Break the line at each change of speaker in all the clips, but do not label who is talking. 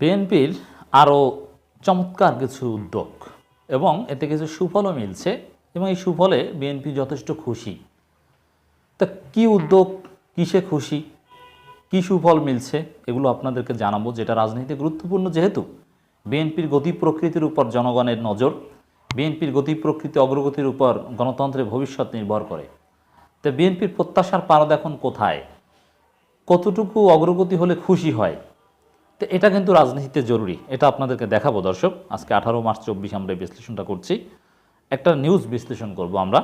বিএনপির আরও চমৎকার কিছু উদ্যোগ এবং এতে কিছু সুফলও মিলছে এবং এই সুফলে বিএনপি যথেষ্ট খুশি। তা কি উদ্যোগ, কিসে খুশি, কি সুফল মিলছে এগুলো আপনাদেরকে জানাব, যেটা রাজনীতি গুরুত্বপূর্ণ যেহেতু। বিএনপির গতি প্রকৃতির উপর জনগণের নজর, বিএনপির গতি প্রকৃতি অগ্রগতির উপর গণতন্ত্রের ভবিষ্যৎ নির্ভর করে। তো বিএনপির প্রত্যাশার পারদ এখন কোথায়? কতটুকু অগ্রগতি হলে খুশি হয়? তো এটা কিন্তু রাজনীতিতে জরুরি। এটা আপনাদেরকে দেখাবো দর্শক। আজকে আঠারো মার্চ চব্বিশ আমরা এই বিশ্লেষণটা করছি। একটা নিউজ বিশ্লেষণ করব আমরা।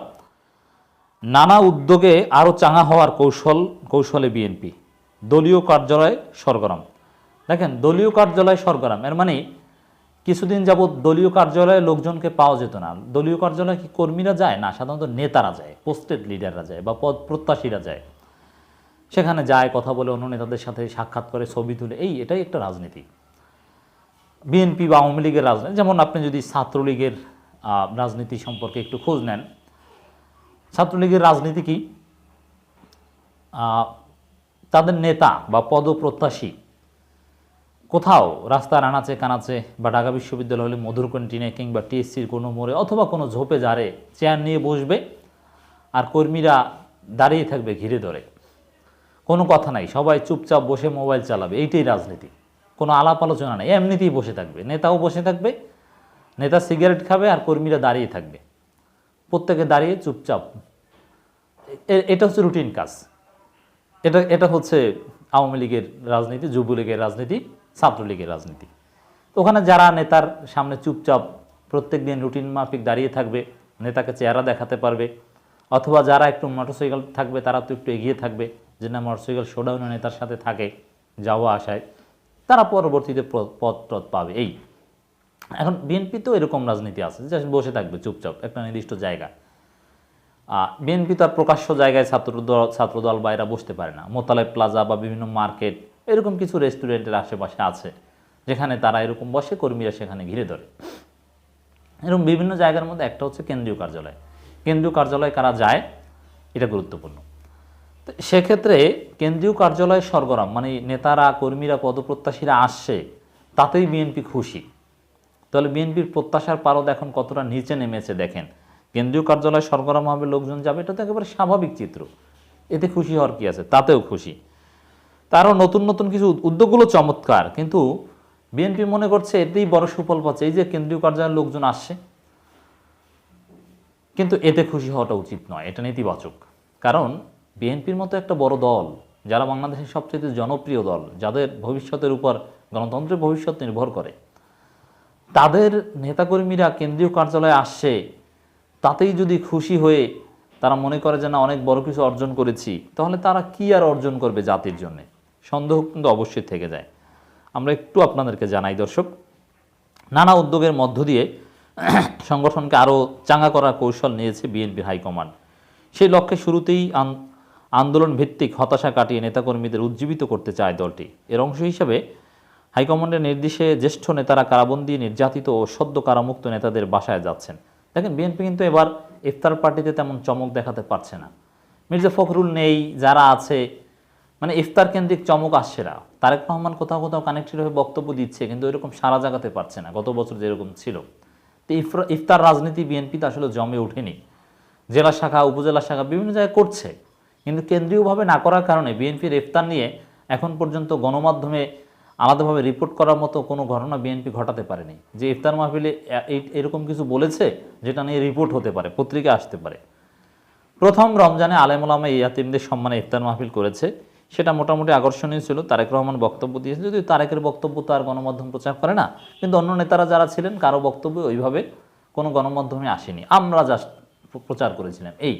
নানা উদ্যোগে আরও চাঙা হওয়ার কৌশল, কৌশলে বিএনপি দলীয় কার্যালয় সরগরম। দেখেন, দলীয় কার্যালয় সরগরম। এর মানে কিছুদিন যাবৎ দলীয় কার্যালয়ে লোকজনকে পাওয়া যেত না। দলীয় কার্যালয়ে কি কর্মীরা যায়? না, সাধারণত নেতারা যায় পোস্টেড লিডাররা যায় বা পদ প্রত্যাশীরা যায়। সেখানে যায়, কথা বলে অন্য নেতাদের সাথে সাক্ষাৎ করে, ছবি তুলে। এই এটাই একটা রাজনীতি। বিএনপি বা আওয়ামী লীগের রাজনীতি যেমন আপনি যদি ছাত্রলীগের রাজনীতি সম্পর্কে একটু খোঁজ নেন, ছাত্রলীগের রাজনীতি কি? তাদের নেতা বা পদপ্রত্যাশী কোথাও রাস্তার আনাচে কানাচে বা ঢাকা বিশ্ববিদ্যালয় হলে মধুর ক্যান্টিনে কিংবা টিএসসির কোনো মোড়ে অথবা কোনো ঝোপে জারে চেয়ার নিয়ে বসবে, আর কর্মীরা দাঁড়িয়ে থাকবে ঘিরে ধরে। কোনো কথা নাই, সবাই চুপচাপ বসে মোবাইল চালাবে, এইটাই রাজনীতি। কোনো আলাপ আলোচনা নেই, এমনিতেই বসে থাকবে, নেতাও বসে থাকবে, নেতা সিগারেট খাবে আর কর্মীরা দাঁড়িয়ে থাকবে। প্রত্যেকে দাঁড়িয়ে চুপচাপ। এটা হচ্ছে রুটিন কাজ। এটা এটা হচ্ছে আওয়ামী লীগের রাজনীতি, যুবলীগের রাজনীতি, ছাত্রলীগের রাজনীতি। ওখানে যারা নেতার সামনে চুপচাপ প্রত্যেক দিন রুটিন মাফিক দাঁড়িয়ে থাকবে, নেতাকে চেহারা দেখাতে পারবে, অথবা যারা একটু মোটরসাইকেল থাকবে, তারা তো একটু এগিয়ে থাকবে যে না মোটরসাইকেল শোডাউনে নেতার সাথে থাকে, যাওয়া আসায়, তারা পরবর্তীতে প- পদ টদ পাবে। এই, এখন বিএনপি তো এরকম রাজনীতি আছে যে বসে থাকবে চুপচাপ, একটা নির্দিষ্ট জায়গা। বিএনপি তার প্রকাশ্য জায়গায় ছাত্রদল ছাত্রদল বা এরা বসতে পারে না। মোতালেব প্লাজা বা বিভিন্ন মার্কেট, এরকম কিছু রেস্টুরেন্টের আশেপাশে আছে, যেখানে তারা এরকম বসে, কর্মীরা সেখানে ঘিরে ধরে। এরকম বিভিন্ন জায়গার মধ্যে একটা হচ্ছে কেন্দ্রীয় কার্যালয়। কেন্দ্রীয় কার্যালয়ে কারা যায়, এটা গুরুত্বপূর্ণ। সেক্ষেত্রে কেন্দ্রীয় কার্যালয় সরগরম মানে নেতারা, কর্মীরা, পদপ্রত্যাশীরা আসছে, তাতেই বিএনপি খুশি। তাহলে বিএনপির প্রত্যাশার পারদ এখন কতটা নিচে নেমেছে দেখেন। কেন্দ্রীয় কার্যালয় সরগরম হবে, লোকজন যাবে, এটা তো একেবারে স্বাভাবিক চিত্র। এতে খুশি হওয়ার কি আছে? তাতেও খুশি। তারও নতুন নতুন কিছু উদ্যোগগুলো চমৎকার, কিন্তু বিএনপি মনে করছে এতেই বড় সুফল পাচ্ছে, এই যে কেন্দ্রীয় কার্যালয়ের লোকজন আসছে। কিন্তু এতে খুশি হওয়াটা উচিত নয়, এটা নেতিবাচক। কারণ বিএনপির মতো একটা বড় দল, যারা বাংলাদেশের সবচেয়ে জনপ্রিয় দল, যাদের ভবিষ্যতের উপর গণতন্ত্রের ভবিষ্যৎ নির্ভর করে, তাদের নেতাকর্মীরা কেন্দ্রীয় কার্যালয়ে আসছে তাতেই যদি খুশি হয়ে তারা মনে করে যে, না, অনেক বড় কিছু অর্জন করেছি, তাহলে তারা কি আর অর্জন করবে জাতির জন্য? সন্দেহ কিন্তু অবশ্যই থেকে যায়। আমরা একটু আপনাদেরকে জানাই, দর্শক, নানা উদ্যোগের মধ্য দিয়ে সংগঠনকে আরও চাঙ্গা করার কৌশল নিয়েছে বিএনপির হাইকমান্ড। সেই লক্ষ্যে শুরুতেই আন্দোলন ভিত্তিক হতাশা কাটিয়ে নেতাকর্মীদের উজ্জীবিত করতে চায় দলটি। এর অংশ হিসেবে হাইকমান্ডের নির্দেশে জ্যেষ্ঠ নেতারা কারাবন্দী, নির্যাতিত ও সদ্য কারামুক্ত নেতাদের বাসায় যাচ্ছেন। দেখেন, বিএনপি কিন্তু এবার ইফতার পার্টিতে তেমন চমক দেখাতে পারছে না। মির্জা ফখরুল নেই, যারা আছে মানে ইফতার কেন্দ্রিক চমক আসছে না। তারেক রহমান কোথাও কোথাও কানেক্টেড হয়ে বক্তব্য দিচ্ছে, কিন্তু এরকম সারা জাগাতে পারছে না, গত বছর যেরকম ছিল। তো ইফতার রাজনীতি বিএনপিতে আসলে জমে ওঠেনি। জেলা শাখা, উপজেলা শাখা বিভিন্ন জায়গায় করছে। কিন্তু কেন্দ্রীয়ভাবে না করার কারণে বিএনপির ইফতার নিয়ে এখন পর্যন্ত গণমাধ্যমে আলাদাভাবে রিপোর্ট করার মতো কোনো ঘটনা বিএনপি ঘটাতে পারেনি। যে ইফতার মাহফিলে এরকম কিছু বলেছে, যেটা নিয়ে রিপোর্ট হতে পারে, পত্রিকা আসতে পারে। প্রথম রমজানে আলেমুলামা ইয়াতিমদের সম্মানে ইফতার মাহফিল করেছে। সেটা মোটামুটি আকর্ষণীয় ছিল। তারেক রহমান বক্তব্য দিয়েছে যদিও তারেকের বক্তব্য তো আর গণমাধ্যম প্রচার করে না, কিন্তু অন্য নেতারা যারা ছিলেন, কারও বক্তব্য ওইভাবে কোনো গণমাধ্যমে আসেনি। আমরা জাস্ট প্রচার করেছিলাম। এই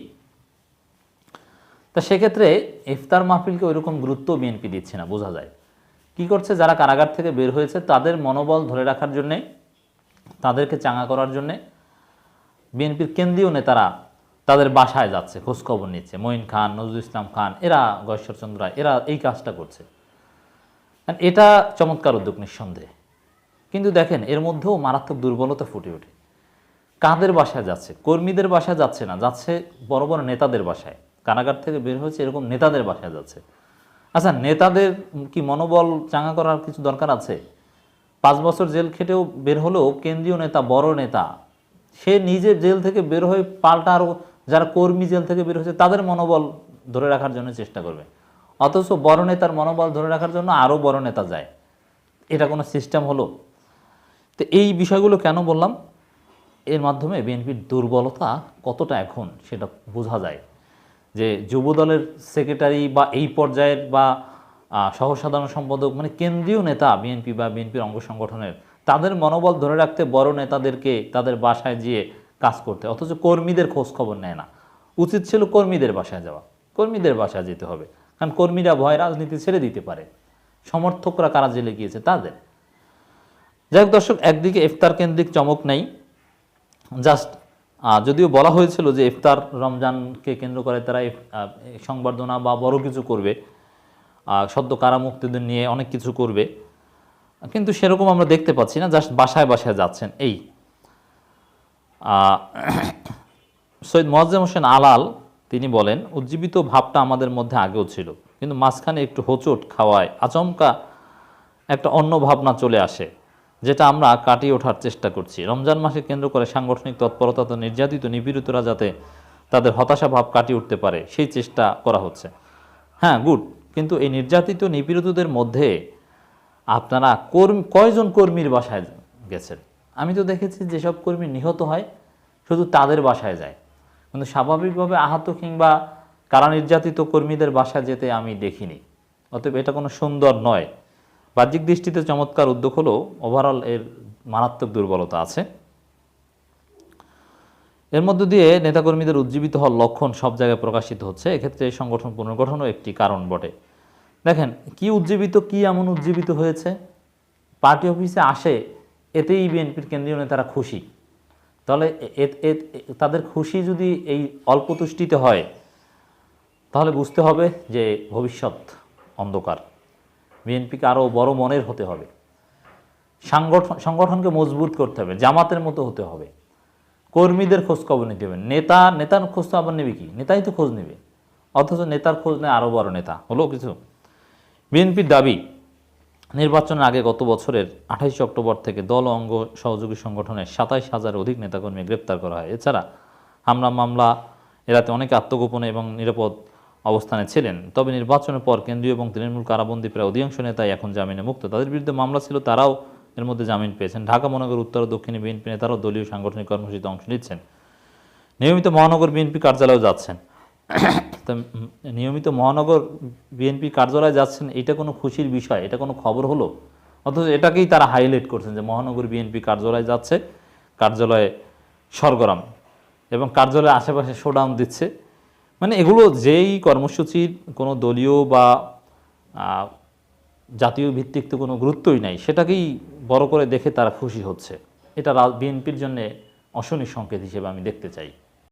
তা সেক্ষেত্রে ইফতার মাহফিলকে ওইরকম গুরুত্ব বিএনপি দিচ্ছে না, বোঝা যায়। কি করছে? যারা কারাগার থেকে বের হয়েছে, তাদের মনোবল ধরে রাখার জন্যে, তাদেরকে চাঙা করার জন্যে বিএনপির কেন্দ্রীয় নেতারা তাদের বাসায় যাচ্ছে, খোঁজখবর নিচ্ছে। মঈন খান, নজরুল ইসলাম খান, এরা গশ্বরচন্দ্র রায়, এরা এই কাজটা করছে। এটা চমৎকার উদ্যোগ নিঃসন্দেহে। কিন্তু দেখেন, এর মধ্যেও মারাত্মক দুর্বলতা ফুটে ওঠে। কাদের বাসায় যাচ্ছে? কর্মীদের বাসায় যাচ্ছে না, যাচ্ছে বড় বড় নেতাদের বাসায়। কারাগার থেকে বের হয়েছে, এরকম নেতাদের বাসায় যাচ্ছে। আচ্ছা নেতাদের কি মনোবল চাঙা করার কিছু দরকার আছে? পাঁচ বছর জেল খেটেও বের হলেও কেন্দ্রীয় নেতা, বড় নেতা, সে নিজে জেল থেকে বের হয়ে পাল্টা আরও যারা কর্মী জেল থেকে বের হয়েছে, তাদের মনোবল ধরে রাখার জন্য চেষ্টা করবে। অথচ বড় নেতার মনোবল ধরে রাখার জন্য আরও বড় নেতা যায়। এটা কোনো সিস্টেম হলো? তো এই বিষয়গুলো কেন বললাম? এর মাধ্যমে বিএনপির দুর্বলতা কতটা এখন সেটা বোঝা যায়। যে যুবদলের সেক্রেটারি বা এই পর্যায়ের বা সহসাধারণ সম্পাদক মানে কেন্দ্রীয় নেতা বিএনপি বা বিএনপির অঙ্গ সংগঠনের, তাদের মনোবল ধরে রাখতে বড় নেতাদেরকে তাদের বাসায় গিয়ে কাজ করতে। অথচ কর্মীদের খোঁজ খবর নেয় না। উচিত ছিল কর্মীদের বাসায় যাওয়া। কর্মীদের বাসায় যেতে হবে। কারণ কর্মীরা ভয় রাজনীতি ছেড়ে দিতে পারে। সমর্থকরা কারা জেলে গিয়েছে তাদের। যাই হোক দর্শক, একদিকে ইফতার কেন্দ্রিক চমক নেই। জাস্ট যদিও বলা হয়েছিল যে ইফতার রমজানকে কেন্দ্র করে তারা সংবর্ধনা বা বড় কিছু করবে। সদ্য কারামুক্তিদের নিয়ে অনেক কিছু করবে। কিন্তু সেরকম আমরা দেখতে পাচ্ছি না, জাস্ট বাসায় বাসায় যাচ্ছেন, এই। সৈয়দ মোয়াজ্জেম হোসেন আলাল, তিনি বলেন, উজ্জীবিত ভাবটা আমাদের মধ্যে আগেও ছিল, কিন্তু মাঝখানে একটু হোঁচট খাওয়ায় আচমকা একটা অন্য ভাবনা চলে আসে। যেটা আমরা কাটিয়ে ওঠার চেষ্টা করছি। রমজান মাসে কেন্দ্র করে সাংগঠনিক তৎপরতা তো নির্যাতিত, নিপীড়িতরা যাতে তাদের হতাশা ভাব কাটিয়ে উঠতে পারে, সেই চেষ্টা করা হচ্ছে। হ্যাঁ গুড, কিন্তু এই নির্যাতিত, নিপীড়িতদের মধ্যে আপনারা কর্মী, কয়জন কর্মীর বাসায় গেছেন? আমি তো দেখেছি যেসব কর্মী নিহত হয়, শুধু তাদের বাসায় যায়। কিন্তু স্বাভাবিকভাবে আহত কিংবা কারা নির্যাতিত কর্মীদের বাসায় যেতে আমি দেখিনি। অতএব এটা কোনো সুন্দর নয়। বাহ্যিক দৃষ্টিতে চমৎকার উদ্যোগ হলেও ওভারঅল এর মারাত্মক দুর্বলতা আছে। এর মধ্য দিয়ে নেতাকর্মীদের উজ্জীবিত হওয়ার লক্ষণ সব জায়গায় প্রকাশিত হচ্ছে। এক্ষেত্রে সংগঠন পুনর্গঠনও একটি কারণ বটে। দেখেন, কি উজ্জীবিত, কি এমন উজ্জীবিত হয়েছে? পার্টি অফিসে আসে, এতেই বিএনপির কেন্দ্রীয় নেতারা খুশি। তাহলে তাদের খুশি যদি এই অল্প তুষ্টিতে হয়, তাহলে বুঝতে হবে যে ভবিষ্যৎ অন্ধকার। বিএনপিকে আরও বড় মনের হতে হবে। সাংগঠন, সংগঠনকে মজবুত করতে হবে, জামাতের মতো হতে হবে। কর্মীদের খোঁজ খবর নিতে হবে। নেতা, নেতার খোঁজ তো আবার নেবে কি? নেতাই তো খোঁজ নেবে। অথচ নেতার খোঁজ নেয় আরও বড় নেতা। হলো কিছু? বিএনপির দাবি, নির্বাচনের আগে গত বছরের আঠাইশে অক্টোবর থেকে দল অঙ্গ সহযোগী সংগঠনের সাতাইশ হাজার অধিক নেতাকর্মী গ্রেপ্তার করা হয়। এছাড়া হামলা, মামলা, এরাতে অনেকে আত্মগোপনে এবং নিরাপদ অবস্থানে ছিলেন। তবে নির্বাচনের পর কেন্দ্রীয় এবং তৃণমূল কারাবন্দী প্রায় অধিকাংশ নেতাই এখন জামিনে মুক্ত। তাদের বিরুদ্ধে মামলা ছিল, তারাও এর মধ্যে জামিন পেয়েছেন। ঢাকা, মহানগর, উত্তর ও দক্ষিণে বিএনপি নেতারাও দলীয় সাংগঠনিক কর্মসূচিতে অংশ নিচ্ছেন। নিয়মিত মহানগর বিএনপি কার্যালয়েও যাচ্ছেন। নিয়মিত মহানগর বিএনপি কার্যালয়ে যাচ্ছেন, এটা কোনো খুশির বিষয়, এটা কোনো খবর হলো? অথচ এটাকেই তারা হাইলাইট করছেন যে মহানগর বিএনপি কার্যালয়ে যাচ্ছে, কার্যালয়ে সরগরম এবং কার্যালয়ের আশেপাশে শোডাউন দিচ্ছে। মানে এগুলো যেই কর্মসূচির কোনো দলীয় বা জাতীয় ভিত্তিক তো কোনো গুরুত্বই নাই, সেটাকেই বড় করে দেখে তারা খুশি হচ্ছে। এটা বিএনপির জন্য অশনি সংকেত হিসেবে আমি দেখতে চাই।